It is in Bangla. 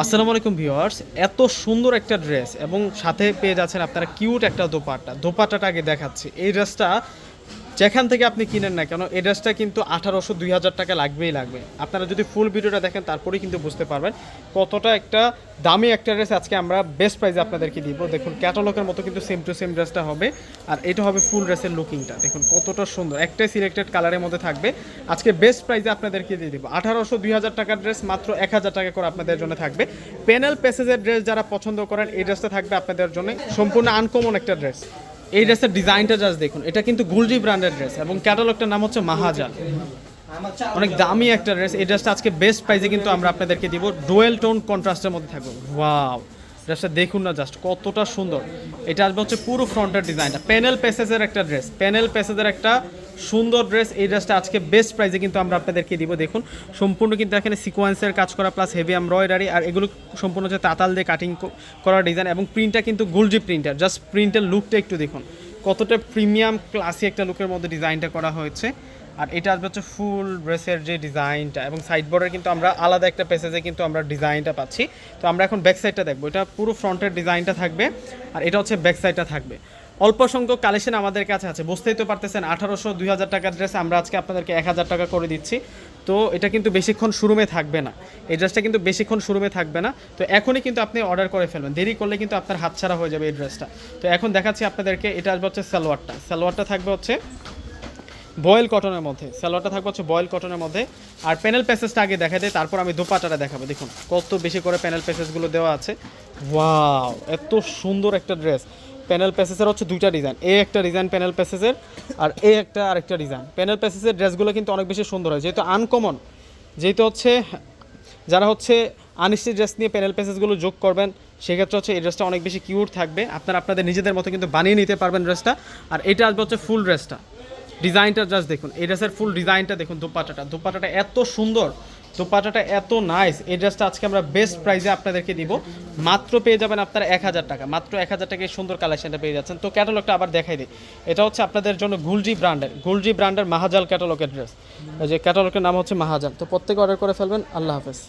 আসসালামু আলাইকুম ভিওয়ার্স এত সুন্দর একটা ড্রেস এবং সাথে পেয়ে যাচ্ছেন আপনারা কিউট একটা দোপাট্টা। দোপাট্টাটা আগে দেখাচ্ছি। এই ড্রেসটা যেখান থেকে আপনি কিনেন না কেন এই ড্রেসটা কিন্তু আঠারোশো, দুই হাজার টাকা লাগবেই লাগবে। আপনারা যদি ফুল ভিডিওটা দেখেন, তারপরেই কিন্তু বুঝতে পারবেন কতটা একটা দামি একটা ড্রেস আজকে আমরা বেস্ট প্রাইসে আপনাদেরকে দিব। দেখুন ক্যাটালগের মতো কিন্তু সেম টু সেম ড্রেসটা হবে। আর এটা হবে ফুল ড্রেসের লুকিংটা দেখুন, কতটা সুন্দর। একটাই সিলেক্টেড কালারের মধ্যে থাকবে। আজকে বেস্ট প্রাইসে আপনাদেরকে দিয়ে দিব। আঠারোশো, দুই হাজার টাকার ড্রেস মাত্র এক হাজার টাকা করে আপনাদের জন্য থাকবে। প্যানেল প্যাসেজের ড্রেস যারা পছন্দ করেন, এই ড্রেসটা থাকবে আপনাদের জন্য। সম্পূর্ণ আনকমন একটা ড্রেস এই ড্রেসের ডিজাইনটা জাস্ট দেখুন। এটা কিন্তু গুলজি ব্র্যান্ডের ড্রেস এবং ক্যাটালগটার নাম হচ্ছে মাহাজান অনেক দামি একটা ড্রেস এই ড্রেসটা আজকে বেস্ট প্রাইসে কিন্তু আমরা আপনাদেরকে দিব। ডুয়েল টোন কন্ট্রাস্টের মধ্যে থাকব। ওয়াও ড্রেসটা দেখুন না জাস্ট কতটা সুন্দর। এটা আসবে হচ্ছে পুরো ফ্রন্টের ডিজাইনটা প্যানেল প্যাসেজের একটা ড্রেস প্যানেল প্যাসেজের একটা সুন্দর ড্রেস এই ড্রেসটা আজকে বেস্ট প্রাইসে কিন্তু আমরা আপনাদেরকে দিব, দেখুন। সম্পূর্ণ কিন্তু এখানে সিকোয়েন্সের কাজ করা প্লাস হেভি এমব্রয়ডারি আর এগুলো সম্পূর্ণ হচ্ছে তাতাল দিয়ে কাটিং করা ডিজাইন এবং প্রিন্টটা কিন্তু গোলজি প্রিন্টার জাস্ট প্রিন্টের লুকটা একটু দেখুন। কতটা প্রিমিয়াম ক্লাসি একটা লুকের মধ্যে ডিজাইনটা করা হয়েছে। আর এটা আসবে হচ্ছে ফুল ড্রেসের যে ডিজাইনটা এবং সাইড বর্ডার কিন্তু আমরা আলাদা একটা প্যাসেজে কিন্তু আমরা ডিজাইনটা পাচ্ছি। তো আমরা এখন ব্যাক সাইডটা দেখব। এটা পুরো ফ্রন্টের ডিজাইনটা থাকবে আর এটা হচ্ছে ব্যাক সাইডটা থাকবে। অল্প সংখ্যক কালেকশন আমাদের কাছে আছে। বুঝতেই তো পারতেছেন, আঠারোশো, দুই হাজার টাকার ড্রেস আমরা আজকে আপনাদেরকে এক হাজার টাকা করে দিচ্ছি। তো এটা কিন্তু বেশিক্ষণ শোরুমে থাকবে না। এই ড্রেসটা কিন্তু বেশিক্ষণ শোরুমে থাকবে না। তো এখনই কিন্তু আপনি অর্ডার করে ফেলবেন। দেরি করলে কিন্তু আপনার হাতছাড়া হয়ে যাবে এই ড্রেসটা তো এখন দেখাচ্ছি আপনাদেরকে, এটা আসবে হচ্ছে সালোয়ারটা। সালোয়ারটা থাকবে হচ্ছে বয়েল কটনের মধ্যে, সালোয়ারটা থাকবে হচ্ছে বয়েল কটনের মধ্যে। আর প্যানেল প্যাসেজটা আগে দেখা দেয় তারপর আমি দোপাটাটা দেখাবো। দেখুন, কত বেশি করে প্যানেল প্যাসেজগুলো দেওয়া আছে। ওয়াও এত সুন্দর একটা ড্রেস প্যানেল প্যাসেজের হচ্ছে দুইটা ডিজাইন এ একটা ডিজাইন প্যানেল প্যাসেজের আর এ একটা আরেকটা ডিজাইন প্যানেল প্যাসেজের ড্রেসগুলো কিন্তু অনেক বেশি সুন্দর হয়, যেহেতু আনকমন যেহেতু হচ্ছে যারা হচ্ছে আনিস্টি ড্রেস নিয়ে প্যানেল প্যাসেজগুলো যোগ করবেন, সেক্ষেত্রে হচ্ছে এই ড্রেসটা অনেক বেশি কিউট থাকবে। আপনারা আপনাদের নিজেদের মতো কিন্তু বানিয়ে নিতে পারবেন ড্রেসটা আর এটা আসবে হচ্ছে ফুল ড্রেসটা ডিজাইনটা জাস্ট দেখুন, এই ড্রেসের ফুল ডিজাইনটা দেখুন দোপাটাটা। দোপাটাটা এত সুন্দর, দোপাটাটা এত নাইস এই ড্রেসটা আজকে আমরা বেস্ট প্রাইসে আপনাদেরকে দিব। মাত্র পেয়ে যাবেন আপনারা এক হাজার টাকা। মাত্র এক হাজার টাকায় সুন্দর কালেকশনটা পেয়ে যাচ্ছেন। তো ক্যাটালগটা আবার দেখাই দিই। এটা হচ্ছে আপনাদের জন্য গুলজি ব্র্যান্ডের গুলজি ব্র্যান্ডের মাহাজাল ক্যাটালগের ড্রেস যে ক্যাটালগের নাম হচ্ছে মাহাজাল তো প্রত্যেকে অর্ডার করে ফেলবেন। আল্লাহ হাফেজ।